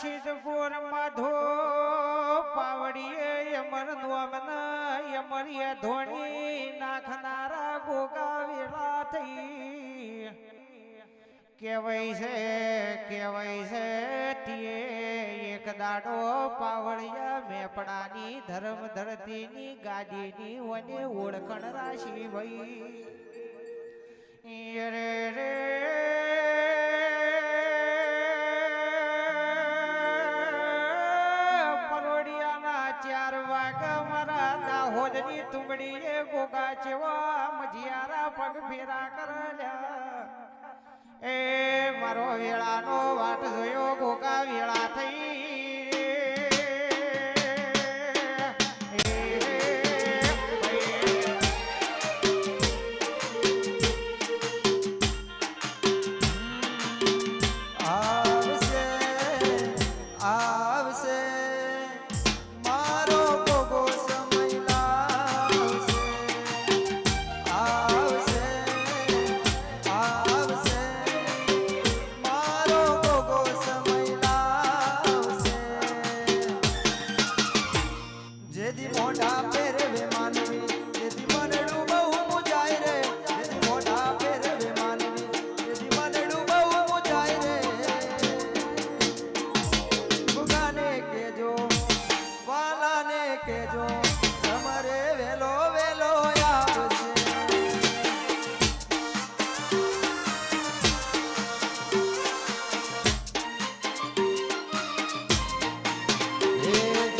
સિદ્ધપુર માધો, પાવડીએ યમર નોમના, યમરીએ ધોણી, નાખનારા ગોગા વેળા થઈ. કેવાય છે કેવાય છે તીએ એક દાડો પાવડિયા મેપડાની ધર્મ ધરતીની ગાદીની વને ઓળખણ રાશી ભાઈ રે રે દાહોદની તુંબડીએ ગોગા જેવા મજિયારા પગ ફેરા કરલ્યા એ મારો વેળાનો વાટ જોયો ગોગા વેળા થઈ.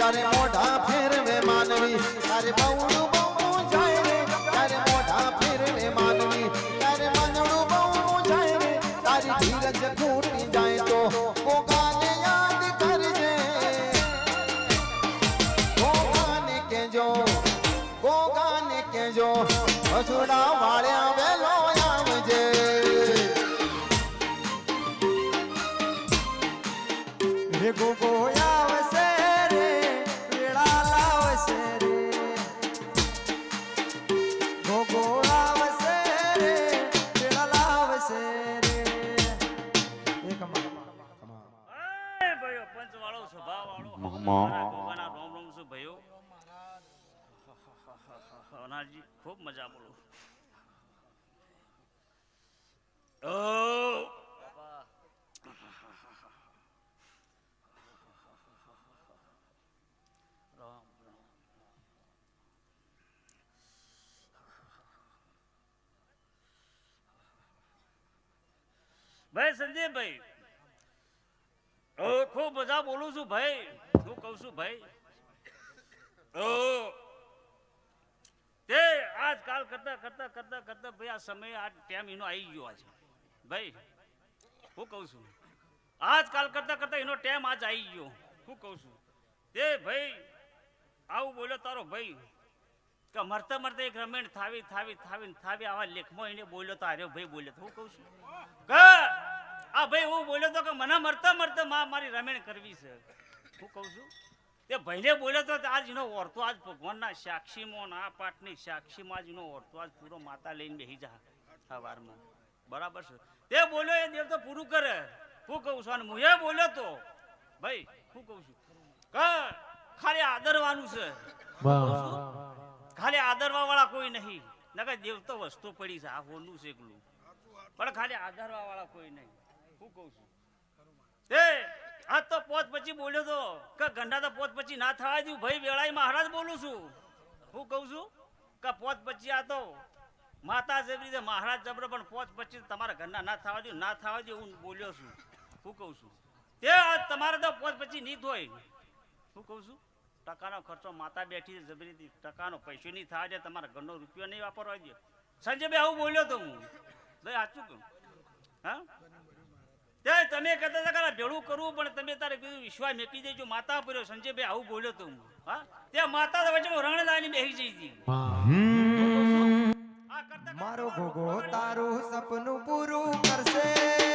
જ્યારે મોઢા ફેરવે માનવી. તારે બહુ બહુ જાય રે. ત્યારે મોઢા ફેરવે માનવી. ત્યારે મનડું બહુ જાય રે. તારી ધીરજ ખૂટી જાય તો કોકાને યાદ કરજે. કોકાને કેજો કોકાને કેજો હસુડા વાળ્યા અનાજી ખૂબ મજા બોલો. ભાઈ સંજયભાઈ ખૂબ મજા બોલું છું ભાઈ. હું કહું છું ભાઈ? તે આજકાલ કરતા કરતા કરતા કરતા ભાઈ આ સમય, આ ટાઈમ એનો આવી ગયો આજે. ભાઈ, હું કહું છું. આજકાલ કરતા કરતા એનો ટાઈમ આજ આવી ગયો. હું કહું છું. તે ભાઈ, આવું બોલ્યો તારો ભાઈ, કે મરતા મરતા એક રમેણ થાવી થાવી થાવી થાવી આવા લેખમાં એને બોલ્યો તો આર્યો ભાઈ બોલ્યો હું કહું છું. કે આ ભાઈ હું બોલ્યો તો કે મને મરતા મરતા મારી રમેણ કરવી છે. હું કહું છું. તે ભાઈને બોલ્યો તો આજ એનો ઓરતો આજ ભગવાનના સાક્ષીમાં ના પાઠની સાક્ષીમાં જ એનો ઓરતો આજ પૂરો માતા લઈને બેસી જા સવારમાં. બરાબર છે? તે બોલ્યો એ દેવ તો પૂરું કરે. હું કહું છું અને હું એ બોલ્યો તો ભાઈ હું કહું છું ક ખાલી આદરવાનું છે. ખાલી આદરવા વાળા કોઈ નહીં. નકર દેવ તો વસ્તુ પડી છે આ હોનું છે એકલું. પણ ખાલી આદરવા વાળા કોઈ નહીં. હું કહું છું તે આ તો પોત પછી બોલ્યો તો કે ગંડા તો પોત પછી ના થવા દઉં ભાઈ વેળાઈ મહારાજ બોલું છું. હું કહું છું કે પોત પછી આ તો માતા જેવી રીતે મહારાજ જબરો, પણ પોત પછી તમારા ઘરના ના થવા દઉં ના થવા દઉં હું બોલ્યો છું. હું કહું છું. તે તમારે તો પોત પછી નહીં હોય. હું કહું છું, ટકાનો ખર્ચો માતા બેઠી જબરી જબરીથી ટકાનો પૈસો નહીં થવા દે, તમારા ઘરનો રૂપિયો નહીં વાપરવા દે. સંજયભાઈ આવું બોલ્યો તો હું. ભાઈ, સાચું કહું. હા? તે તમે કહેતા હતા કે ભેળું કરવું પણ તમે તારે કીધું વિશ્વાસ મેકી દેજો. માતા પર સંજયભાઈ આવું બોલ્યો તો હું. હા? તે માતા વચ્ચે રણ લાવીને બેસી જઈ હતી. મારો ભોગો તારું સપનું પૂરું કરશે.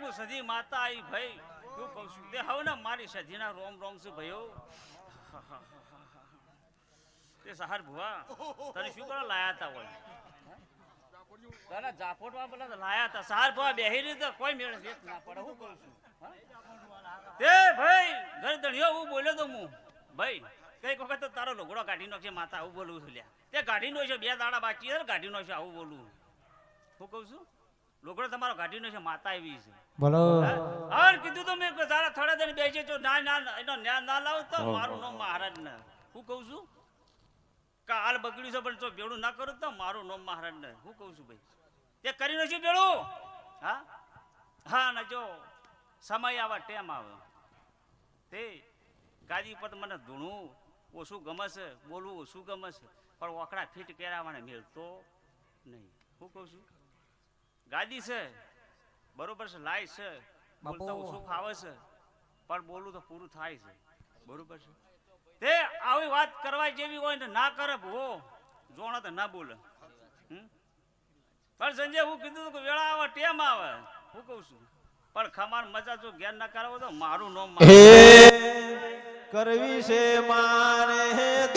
તું સધી માતા આવી ભાઈ. તું કહું છું, તે હવે ને મારી સધીના રોમ રોમ છું ભાઈઓ. તે સહાર ભુવા, તને શું કરો લાયા હતા હોય? હું ભાઈ, ઘર ધણિયો હું બોલ્યો તો હું ભાઈ, કંઈક વખત તારો લુગડો કાઢી નાખશે માતા આવું બોલવું છું લ્યા. તે કાઢી નો છે બે દાડા બાકી કાઢી નો છે આવું બોલવું. હું કહું છું લુગડો તમારો નો છે માતા એવી છે. બોલો. હર કીધું તો મેં કે તારા થોડા દિન બેસે જો ના ના એનો ન્યા ના લાવ તો મારું નામ મહારાજ ને હું કહું છું? કાલ હાલ બગડ્યું છે પણ જો ભેળું ના કરું તો મારું નામ મહારાજ ને હું કહું છું ભાઈ તે કરી નથી ભેળું હા? હા ને જો સમય આવા ટેમ આવે. તે ગાદી પર મને ધૂણું ઓછું ગમે છે બોલવું ઓછું ગમે છે પણ ઓકડા ફિટ કેરાવાને મેળતો નહીં. હું કહું છું ગાદી છે. બરોબર છે લાય છે. બોલતા સુખ આવે છે? પણ બોલું તો પૂરું થાય છે. બરોબર છે. તે આવી વાત કરવા જેવી હોય ને ના કરે ભો. જોણા તો ના બોલે. હમ? પણ સંજય હું કીધું તું કે વેળા આવે ટેમ આવે. હું કહું છું. પણ ખમાર મજા જો ઘેર ના કરાવો તો મારું નામ કરવી છે મારે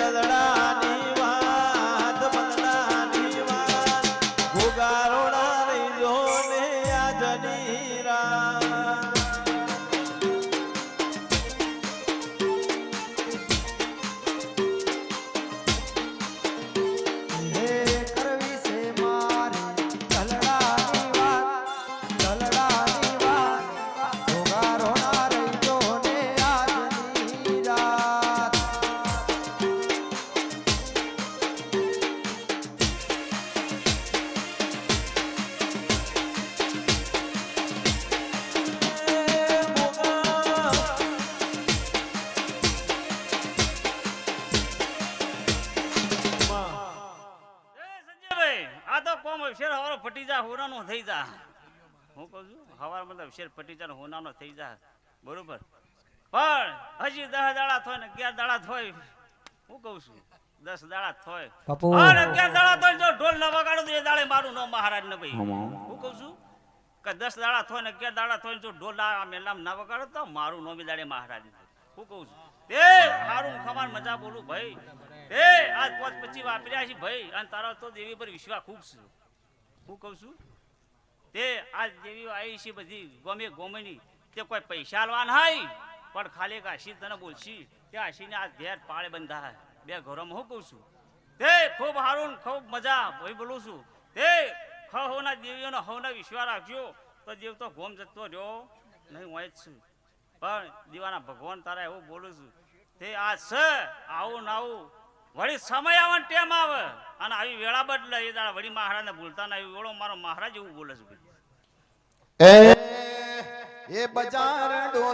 તો કોમ અવશેર હવારો ફટી જા હોનાનો થઈ જા. હું કહું છું હવાર મતલબ શેર ફટી જા ને હોનાનો થઈ જા. બરોબર? પણ હજી દસ દાડા થાય ને અગિયાર દાડા થાય. હું કહું છું દસ દાડા થાય. અને અગિયાર દાડા થાય જો ઢોલ ન વગાડો તો એ દાડે મારું નામ મહારાજ ને ભાઈ હું કહું છું કે દસ દાડા થાય ને અગિયાર દાડા થાય ને જો ઢોલ આ મેલામ ના વગાડો તો મારું નામ એ દાડે મહારાજ હું કહું છું તે સારું ખમાન મજા બોલું ભાઈ. તે આજ પાંચ પછી વાપર્યા છે ભાઈ, અને તારા તો દેવી પર વિશ્વાસ ખૂબ છે. હું કહું છું, તે આ દેવી આવી છે બધી, ગમે ગોમેની. તે કોઈ પૈસા લવા નહીં પણ ખાલી એક આશી તને બોલશી તે આશીને આ ઘેર પાળે બંધા બે ઘરોમાં હું કહું છું, તે ખૂબ ને ખૂબ મજા, ભાઈ બોલું છું. તે હ હોના દેવીઓનો હવના વિશ્વાસ રાખજો, તો દેવ તો ગોમ જતો રહ્યો નહીં હોય જ છું. પણ દીવાના ભગવાન તારા એવું બોલું છું, તે આ છે, આવું ના આવું વળી સમય આવે ને ટેમ આવે. અને આવી વેળા બદલે એ દાડા વળી મહારાજને ભૂલતા ના વેળો મારો મહારાજ એવું બોલે છે. એ બજાર ડોલા